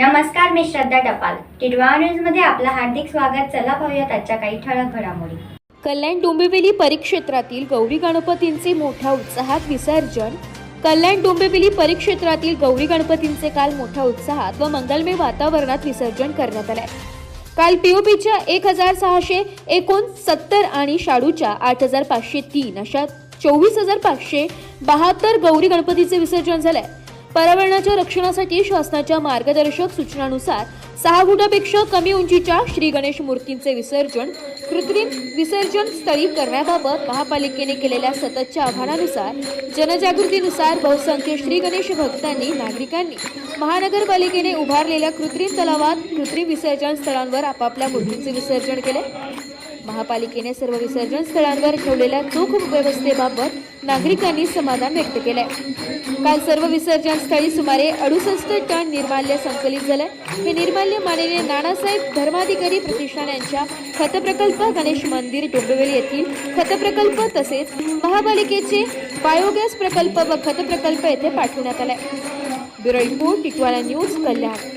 नमस्कार मी श्रद्धा टपाल. टिडवा न्यूजमध्ये आपलं हार्दिक स्वागत. चला पाहूयात आजच्या काही ठळक घडामोडी. कल्याण डोंबिवली परिक्षेत्रातील गौरी गणपतींचे मोठ्या उत्साहात विसर्जन. कल्याण डोंबिवली परिक्षेत्रातील गौरी गणपतींचे काल मोठ्या उत्साहात व मंगलमय वातावरणात विसर्जन करण्यात आले काल पीओपीच्या एक हजार सहाशे एकोणसत्तर आणि शाडूच्या आठ हजार पाचशे तीन अशा चोवीस हजार पाचशे बहात्तर गौरी गणपतीचे विसर्जन झाले पर्यावरणाच्या रक्षणासाठी शासनाच्या मार्गदर्शक सूचनानुसार सहा फुटापेक्षा कमी उंचीच्या श्री गणेश मूर्तींचे विसर्जन कृत्रिम विसर्जन स्थळी करण्याबाबत महापालिकेने केलेल्या सततच्या आव्हानानुसार जनजागृतीनुसार बहुसंख्य श्री गणेश भक्तांनी नागरिकांनी महानगरपालिकेने उभारलेल्या कृत्रिम तलावात कृत्रिम विसर्जन स्थळांवर आपापल्या मूर्तींचे विसर्जन केले. महापालिकेने सर्व विसर्जन स्थळांवर ठेवलेल्या चोख व्यवस्थेबाबत नागरिकांनी समाधान व्यक्त केलंय. काल सर्व विसर्जन स्थळी सुमारे अडुसष्ट टन निर्माल्य संकलित झालंय. हे निर्माल्य माननीय नानासाहेब धर्माधिकारी प्रतिष्ठान यांच्या खतप्रकल्प गणेश मंदिर डोंबिवली येथील खतप्रकल्प तसेच महापालिकेचे बायोगॅस प्रकल्प व खतप्रकल्प येथे पाठवण्यात आलाय. Bureau report Titwala news Kalyan.